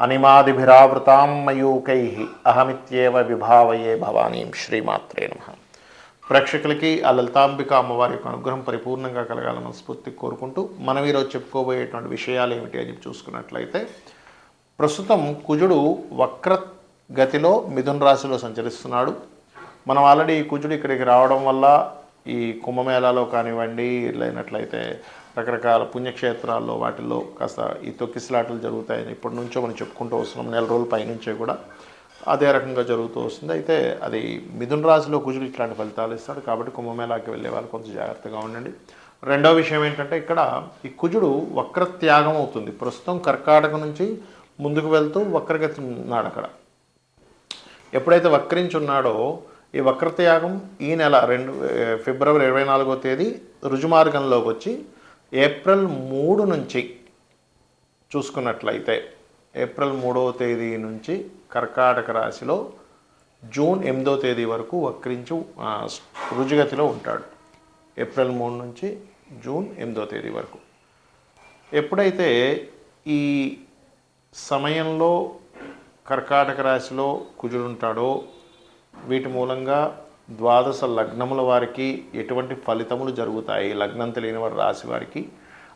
అనిమాదిభిరావృతాం మయూకై అహమిత్యేవ విభావయే భవానీం శ్రీమాత్రే నమ. ప్రేక్షకులకి ఆ లలితాంబిక అమ్మవారి యొక్క అనుగ్రహం పరిపూర్ణంగా కలగాలని మనస్ఫూర్తి కోరుకుంటూ మనం ఈరోజు చెప్పుకోబోయేటువంటి విషయాలు ఏమిటి అని చెప్పి చూసుకున్నట్లయితే ప్రస్తుతం కుజుడు వక్ర గతిలో మిథున రాశిలో సంచరిస్తున్నాడు. మనం ఆల్రెడీ ఈ కుజుడు ఇక్కడికి రావడం వల్ల ఈ కుంభమేళాలో కానివ్వండి లేనట్లయితే రకరకాల పుణ్యక్షేత్రాల్లో వాటిల్లో కాస్త ఈ తొక్కిసలాటలు జరుగుతాయని ఇప్పటి నుంచో మనం చెప్పుకుంటూ వస్తున్నాం. నెల రోజుల పైనుంచే కూడా అదే రకంగా జరుగుతూ వస్తుంది. అయితే అది మిథున రాశిలో కుజుడు ఇట్లాంటి ఫలితాలు ఇస్తాడు కాబట్టి కుంభమేళాకి వెళ్ళే వాళ్ళు కొంచెం జాగ్రత్తగా ఉండండి. రెండవ విషయం ఏంటంటే ఇక్కడ ఈ కుజుడు వక్రత్యాగం అవుతుంది. ప్రస్తుతం కర్కాటక నుంచి ముందుకు వెళ్తూ వక్రగతి ఉన్నాడు అక్కడ. ఎప్పుడైతే వక్రించున్నాడో ఈ వక్రత్యాగం ఈ నెల రెండు ఫిబ్రవరి ఇరవై నాలుగో తేదీ రుజుమార్గంలోకి వచ్చి ఏప్రిల్ మూడు నుంచి చూసుకున్నట్లయితే ఏప్రిల్ మూడవ తేదీ నుంచి కర్కాటక రాశిలో జూన్ ఎనిమిదో తేదీ వరకు వక్రించి రుజుగతిలో ఉంటాడు. ఏప్రిల్ మూడు నుంచి జూన్ ఎనిమిదో తేదీ వరకు. ఎప్పుడైతే ఈ సమయంలో కర్కాటక రాశిలో కుజుడుంటాడో వీటి మూలంగా ద్వాదశ లగ్నముల వారికి ఎటువంటి ఫలితములు జరుగుతాయి? లగ్నం తెలియని వారి రాశి వారికి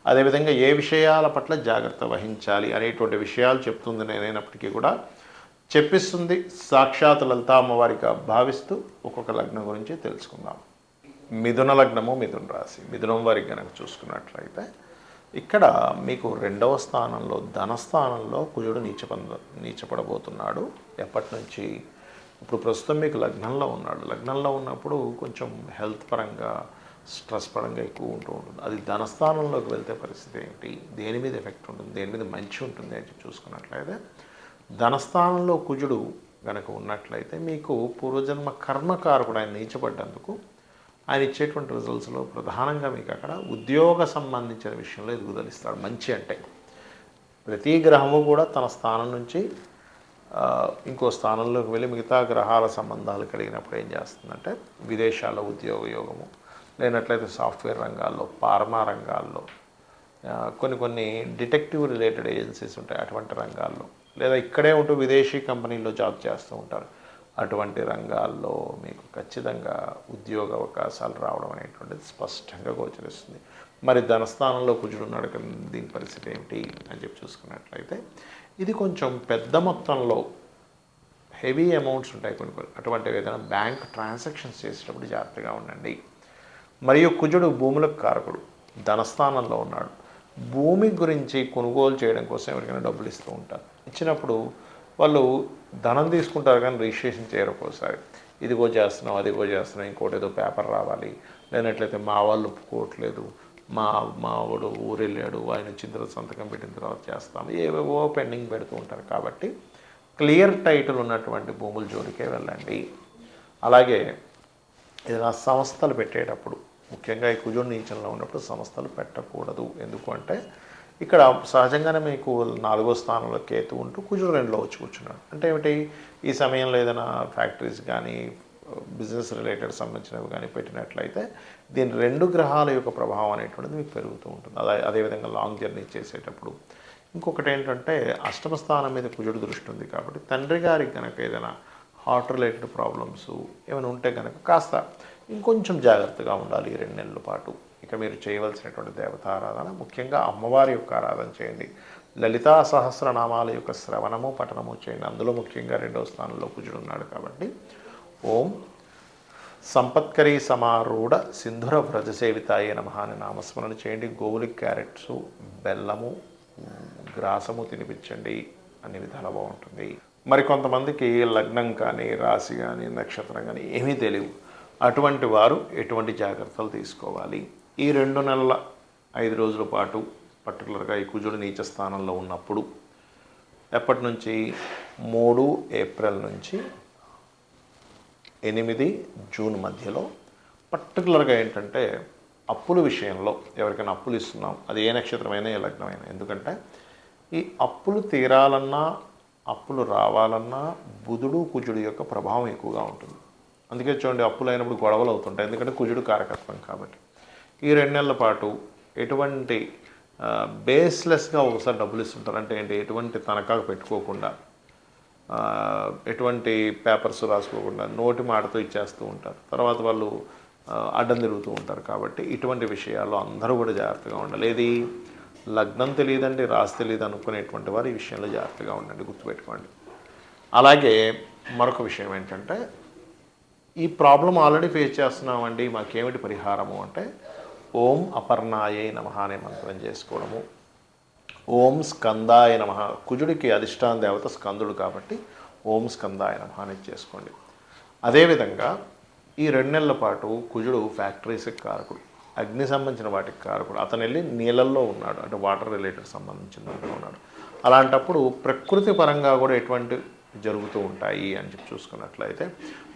అదేవిధంగా ఏ విషయాల పట్ల జాగ్రత్త వహించాలి అనేటువంటి విషయాలు చెప్తుంది నేనైనప్పటికీ కూడా. చెప్పిస్తుంది సాక్షాత్ లలితా అమ్మవారిగా భావిస్తూ ఒక్కొక్క లగ్నం గురించి తెలుసుకుందాం. మిథున లగ్నము మిథున రాశి. మిథునం వారికి కనుక చూసుకున్నట్లయితే ఇక్కడ మీకు రెండవ స్థానంలో ధనస్థానంలో కుజుడు నీచపడ నీచపడబోతున్నాడు. ఎప్పటి నుంచి ఇప్పుడు ప్రస్తుతం మీకు లగ్నంలో ఉన్నాడు. లగ్నంలో ఉన్నప్పుడు కొంచెం హెల్త్ పరంగా స్ట్రెస్ పరంగా ఎక్కువ ఉంటూ ఉంటుంది. అది ధనస్థానంలోకి వెళ్తే పరిస్థితి ఏంటి? దేని మీద ఎఫెక్ట్ ఉంటుంది? దేని మీద మంచి ఉంటుంది అని చూసుకున్నట్లయితే ధనస్థానంలో కుజుడు కనుక ఉన్నట్లయితే మీకు పూర్వజన్మ కర్మకారకుడు ఆయన నీచబడ్డందుకు ఆయన ఇచ్చేటువంటి రిజల్ట్స్లో ప్రధానంగా మీకు అక్కడ ఉద్యోగ సంబంధించిన విషయంలో ఎదుగుదలిస్తాడు మంచి అంటే ప్రతి గ్రహము కూడా తన స్థానం నుంచి ఇంకో స్థానంలోకి వెళ్ళి మిగతా గ్రహాల సంబంధాలు కలిగినప్పుడు ఏం చేస్తుందంటే విదేశాల్లో ఉద్యోగ యోగము లేనట్లయితే సాఫ్ట్వేర్ రంగాల్లో ఫార్మా రంగాల్లో కొన్ని కొన్ని డిటెక్టివ్ రిలేటెడ్ ఏజెన్సీస్ ఉంటాయి అటువంటి రంగాల్లో. లేదా ఇక్కడే ఉంటూ విదేశీ కంపెనీల్లో జాబ్ చేస్తూ ఉంటారు. అటువంటి రంగాల్లో మీకు ఖచ్చితంగా ఉద్యోగ అవకాశాలు రావడం అనేటువంటిది స్పష్టంగా గోచరిస్తుంది. మరి ధనస్థానంలో కుజుడున్నాడు కదా దీని పరిస్థితి ఏమిటి అని చెప్పి చూసుకున్నట్లయితే ఇది కొంచెం పెద్ద మొత్తంలో హెవీ అమౌంట్స్ ఉంటాయి కొన్ని కొన్ని. అటువంటివి ఏదైనా బ్యాంక్ ట్రాన్సాక్షన్స్ చేసేటప్పుడు జాగ్రత్తగా ఉండండి. మరియు కుజుడు భూములకు కారకుడు ధనస్థానంలో ఉన్నాడు. భూమి గురించి కొనుగోలు చేయడం కోసం ఎవరికైనా డబ్బులు ఇస్తూ ఉంటారు. ఇచ్చినప్పుడు వాళ్ళు ధనం తీసుకుంటారు కానీ రిజిస్ట్రేషన్ చేయరు ఒక్కోసారి. ఇదిగో చేస్తున్నాం అదిగో చేస్తున్నాం ఇంకోటి ఏదో పేపర్ రావాలి. లేనట్లయితే మా వాళ్ళు ఒప్పుకోవట్లేదు. మా మావాడు ఊరు వెళ్ళాడు ఆయన వచ్చిన తర్వాత సంతకం పెట్టిన తర్వాత చేస్తాం. ఏవేవో పెండింగ్ పెడుతూ ఉంటారు కాబట్టి క్లియర్ టైటిల్ ఉన్నటువంటి భూముల జోలికే వెళ్ళండి. అలాగే ఏదైనా సంస్థలు పెట్టేటప్పుడు ముఖ్యంగా ఈ కుజుడు నీచంలో ఉన్నప్పుడు సంస్థలు పెట్టకూడదు. ఎందుకంటే ఇక్కడ సహజంగానే మీకు నాలుగో స్థానంలో కేతు ఉంటూ కుజుడు రెండులో వచ్చి కూర్చున్నాడు. అంటే ఏమిటి? ఈ సమయంలో ఏదైనా ఫ్యాక్టరీస్ కానీ బిజినెస్ రిలేటెడ్ సంబంధించినవి కానీ పెట్టినట్లయితే దీని రెండు గ్రహాల యొక్క ప్రభావం అనేటువంటిది మీకు పెరుగుతూ ఉంటుంది. అదే అదేవిధంగా లాంగ్ జర్నీ చేసేటప్పుడు. ఇంకొకటి ఏంటంటే అష్టమ స్థానం మీద కుజుడు దృష్టి ఉంది కాబట్టి తండ్రి గారికి కనుక ఏదైనా హార్ట్ రిలేటెడ్ ప్రాబ్లమ్స్ ఏమైనా ఉంటే కనుక కాస్త ఇంకొంచెం జాగ్రత్తగా ఉండాలి ఈ రెండు నెలల పాటు. ఇక మీరు చేయవలసినటువంటి దేవతారాధన ముఖ్యంగా అమ్మవారి యొక్క ఆరాధన చేయండి. లలితా సహస్రనామాల యొక్క శ్రవణము పఠనము చేయండి. అందులో ముఖ్యంగా రెండవ స్థానంలో కుజుడు ఉన్నాడు కాబట్టి ఓం సంపత్కరీ సమారూఢ సింధుర వ్రజసేవితాయ నమ అని నామస్మరణ చేయండి. గోవులి క్యారెట్స్ బెల్లము గ్రాసము తినిపించండి. అన్ని విధాలా బాగుంటుంది. మరి కొంతమందికి లగ్నం కానీ రాశి కానీ నక్షత్రం కానీ ఏమీ తెలియవు. అటువంటి వారు ఎటువంటి జాగ్రత్తలు తీసుకోవాలి? ఈ రెండు నెలల ఐదు రోజుల పాటు పర్టికులర్గా ఈ కుజుడు నీచ స్థానంలో ఉన్నప్పుడు ఎప్పటి నుంచి? మూడు ఏప్రిల్ నుంచి ఎనిమిది జూన్ మధ్యలో. పర్టికులర్గా ఏంటంటే అప్పుల విషయంలో ఎవరికైనా అప్పులు ఇస్తున్నాం. అది ఏ నక్షత్రమైనా ఏ లగ్నమైనా. ఎందుకంటే ఈ అప్పులు తీరాలన్నా అప్పులు రావాలన్నా బుధుడు కుజుడు యొక్క ప్రభావం ఎక్కువగా ఉంటుంది. అందుకే చూడండి అప్పులు అయినప్పుడు గొడవలు అవుతుంటాయి. ఎందుకంటే కుజుడు కారకత్వం కాబట్టి. ఈ రెండు నెలల పాటు ఎటువంటి బేస్లెస్గా ఒకసారి డబ్బులు ఇస్తుంటారు. అంటే ఏంటి? ఎటువంటి తనఖాకు పెట్టుకోకుండా ఎటువంటి పేపర్స్ రాసుకోకుండా నోటి మాటతో ఇచ్చేస్తూ ఉంటారు. తర్వాత వాళ్ళు అడ్డం తిరుగుతూ ఉంటారు కాబట్టి ఇటువంటి విషయాల్లో అందరూ కూడా జాగ్రత్తగా ఉండాలి. ఏది లగ్నం తెలియదండి రాసి తెలియదు అనుకునేటువంటి వారు ఈ విషయంలో జాగ్రత్తగా ఉండండి గుర్తుపెట్టుకోండి. అలాగే మరొక విషయం ఏంటంటే ఈ ప్రాబ్లం ఆల్రెడీ ఫేస్ చేస్తున్నామండి మాకేమిటి పరిహారము అంటే ఓం అపర్ణాయే నమ అనే మంత్రం చేసుకోవడము. ఓం స్కందాయ నమ. కుజుడికి అధిష్టాన దేవత స్కందుడు కాబట్టి ఓం స్కందాయ నమ అని చేసుకోండి. అదేవిధంగా ఈ రెండు నెలల పాటు కుజుడు ఫ్యాక్టరీస్కి కారకుడు అగ్ని సంబంధించిన వాటికి కారకుడు. అతను వెళ్ళి నీళ్ళల్లో ఉన్నాడు అంటే వాటర్ రిలేటెడ్ సంబంధించిన దాంట్లో ఉన్నాడు. అలాంటప్పుడు ప్రకృతి పరంగా కూడా ఎటువంటి జరుగుతూ ఉంటాయి అని చెప్పి చూసుకున్నట్లయితే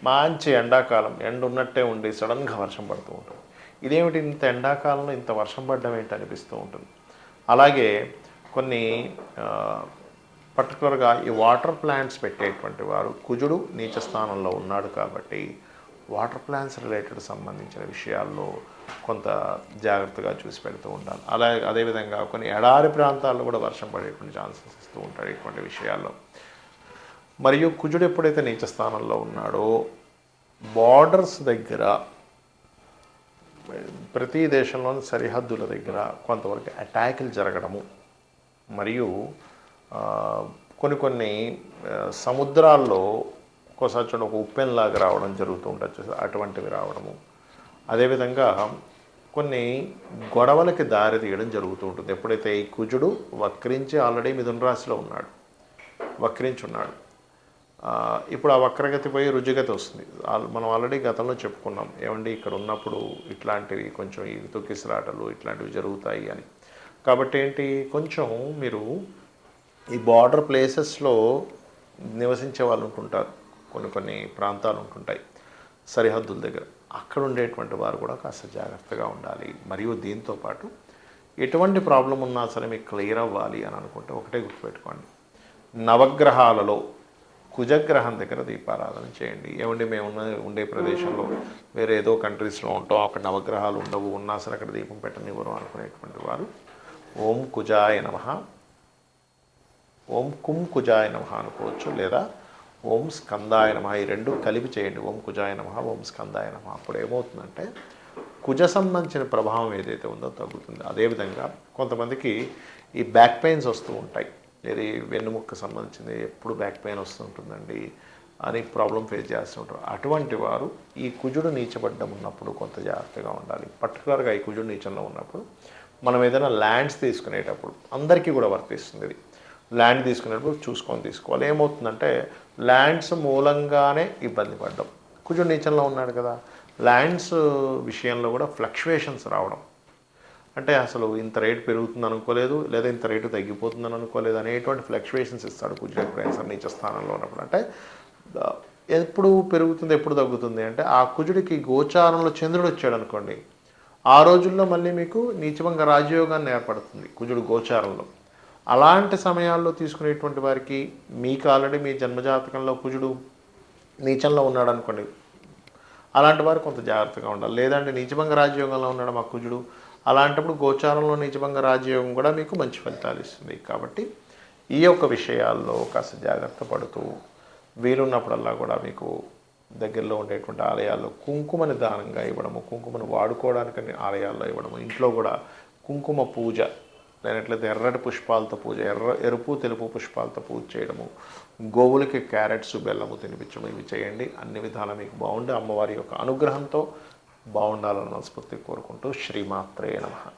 మంచి ఎండాకాలం ఎండ ఉన్నట్టే ఉండి సడన్గా వర్షం పడుతూ ఉంటుంది. ఇదేమిటి ఇంత ఎండాకాలంలో ఇంత వర్షం పడ్డం ఏంటి అనిపిస్తూ ఉంటుంది. అలాగే కొన్ని పర్టికులర్గా ఈ వాటర్ ప్లాంట్స్ పెట్టేటువంటి వారు కుజుడు నీచ స్థానంలో ఉన్నాడు కాబట్టి వాటర్ ప్లాంట్స్ రిలేటెడ్ సంబంధించిన విషయాల్లో కొంత జాగ్రత్తగా చూసి పెడుతూ ఉండాలి అలాగే అదేవిధంగా కొన్ని ఎడారి ప్రాంతాల్లో కూడా వర్షం పడేటువంటి ఛాన్సెస్ ఇస్తూ ఉంటాడు ఇటువంటి విషయాల్లో. మరియు కుజుడు ఎప్పుడైతే నీచ స్థానంలో ఉన్నాడో బార్డర్స్ దగ్గర ప్రతి దేశంలోని సరిహద్దుల దగ్గర కొంతవరకు అటాకులు జరగడము మరియు కొన్ని కొన్ని సముద్రాల్లో ఒక్కోసారి చూడండి ఒక ఉప్పెన్లాగా రావడం జరుగుతూ ఉంటుంది అటువంటివి రావడము. అదేవిధంగా కొన్ని గొడవలకి దారి తీయడం జరుగుతూ ఉంటుంది. ఎప్పుడైతే ఈ కుజుడు వక్రించి ఆల్రెడీ మిథున రాశిలో ఉన్నాడు వక్రించి ఉన్నాడు ఇప్పుడు ఆ వక్రగతి పోయి రుజుగతి వస్తుంది. మనం ఆల్రెడీ గతంలో చెప్పుకున్నాం ఏమండి ఇక్కడ ఉన్నప్పుడు ఇట్లాంటివి కొంచెం ఈ తొక్కిసిరాటలు ఇట్లాంటివి జరుగుతాయి అని. కాబట్టి ఏంటి కొంచెం మీరు ఈ బార్డర్ ప్లేసెస్లో నివసించే వాళ్ళు ఉంటుంటారు కొన్ని కొన్ని ప్రాంతాలు ఉంటుంటాయి సరిహద్దుల దగ్గర. అక్కడ ఉండేటువంటి వారు కూడా కాస్త జాగ్రత్తగా ఉండాలి. మరియు దీంతో పాటు ఎటువంటి ప్రాబ్లం ఉన్నా సరే మీకు క్లియర్ అవ్వాలి అని అనుకుంటే ఒకటే గుర్తుపెట్టుకోండి. నవగ్రహాలలో కుజగ్రహం దగ్గర దీపారాధన చేయండి. ఏమండి? మేము ఉన్న ఉండే ప్రదేశంలో వేరే ఏదో కంట్రీస్లో ఉంటాం. అక్కడ నవగ్రహాలు ఉండవు. ఉన్నా సరే అక్కడ దీపం పెట్టనివ్వరు అనుకునేటువంటి వారు ఓం కుజాయ నమ. ఓం కుం కుజాయ నమ అనుకోవచ్చు లేదా ఓం స్కందాయ నమ. ఈ రెండు కలిపి చేయండి. ఓం కుజాయ నమ ఓం స్కందాయ నమ. అప్పుడు ఏమవుతుందంటే కుజ సంబంధించిన ప్రభావం ఏదైతే ఉందో తగ్గుతుంది. అదేవిధంగా కొంతమందికి ఈ బ్యాక్ పెయిన్స్ వస్తూ ఉంటాయి. ఇది వెన్నుముక్క సంబంధించింది ఎప్పుడు బ్యాక్ పెయిన్ వస్తుంటుందండి అని ప్రాబ్లం ఫేస్ చేస్తూ ఉంటారు. అటువంటి వారు ఈ కుజుడు నీచబడ్డం ఉన్నప్పుడు కొంత జాగ్రత్తగా ఉండాలి. పర్టికులర్గా ఈ కుజుడు నీచంలో ఉన్నప్పుడు మనం ఏదైనా ల్యాండ్స్ తీసుకునేటప్పుడు అందరికీ కూడా వర్తిస్తుంది ఇది. ల్యాండ్ తీసుకునేటప్పుడు చూసుకొని తీసుకోవాలి. ఏమవుతుందంటే ల్యాండ్స్ మూలంగానే ఇబ్బంది పడ్డం. కుజుడు నీచంలో ఉన్నాడు కదా. ల్యాండ్స్ విషయంలో కూడా ఫ్లక్చువేషన్స్ రావడం. అంటే అసలు ఇంత రేటు పెరుగుతుంది అనుకోలేదు లేదా ఇంత రేటు తగ్గిపోతుందని అనుకోలేదు అనేటువంటి ఫ్లక్చువేషన్స్ ఇస్తాడు కుజుడు ఎప్పుడైనా నీచ స్థానంలో ఉన్నప్పుడు. అంటే ఎప్పుడు పెరుగుతుంది ఎప్పుడు తగ్గుతుంది అంటే ఆ కుజుడికి గోచారంలో చంద్రుడు వచ్చాడు అనుకోండి. ఆ రోజుల్లో మళ్ళీ మీకు నీచభంగ రాజయోగాన్ని ఏర్పడుతుంది కుజుడు గోచారంలో. అలాంటి సమయాల్లో తీసుకునేటువంటి వారికి మీకు ఆల్రెడీ మీ జన్మజాతకంలో కుజుడు నీచంలో ఉన్నాడు అనుకోండి అలాంటి వారు కొంత జాగ్రత్తగా ఉండాలి. లేదంటే నీచభంగ రాజయోగంలో ఉన్నాడు మా కుజుడు అలాంటప్పుడు గోచారంలో నీచభంగ రాజయోగం కూడా మీకు మంచి ఫలితాలు ఇస్తుంది. కాబట్టి ఈ యొక్క విషయాల్లో కాస్త జాగ్రత్త పడుతూ వీలున్నప్పుడల్లా కూడా మీకు దగ్గరలో ఉండేటువంటి ఆలయాల్లో కుంకుమని దానంగా ఇవ్వడము కుంకుమను వాడుకోవడానికని ఆలయాల్లో ఇవ్వడము. ఇంట్లో కూడా కుంకుమ పూజ లేనట్లయితే ఎర్రటి పుష్పాలతో పూజ ఎర్ర ఎరుపు తెలుపు పుష్పాలతో పూజ చేయడము గోవులకి క్యారెట్స్ బెల్లము తినిపించడం ఇవి చేయండి. అన్ని విధాలా మీకు బాగుండి అమ్మవారి యొక్క అనుగ్రహంతో బాగుండాలని మనస్ఫూర్తి కోరుకుంటూ శ్రీమాత్రే నమ.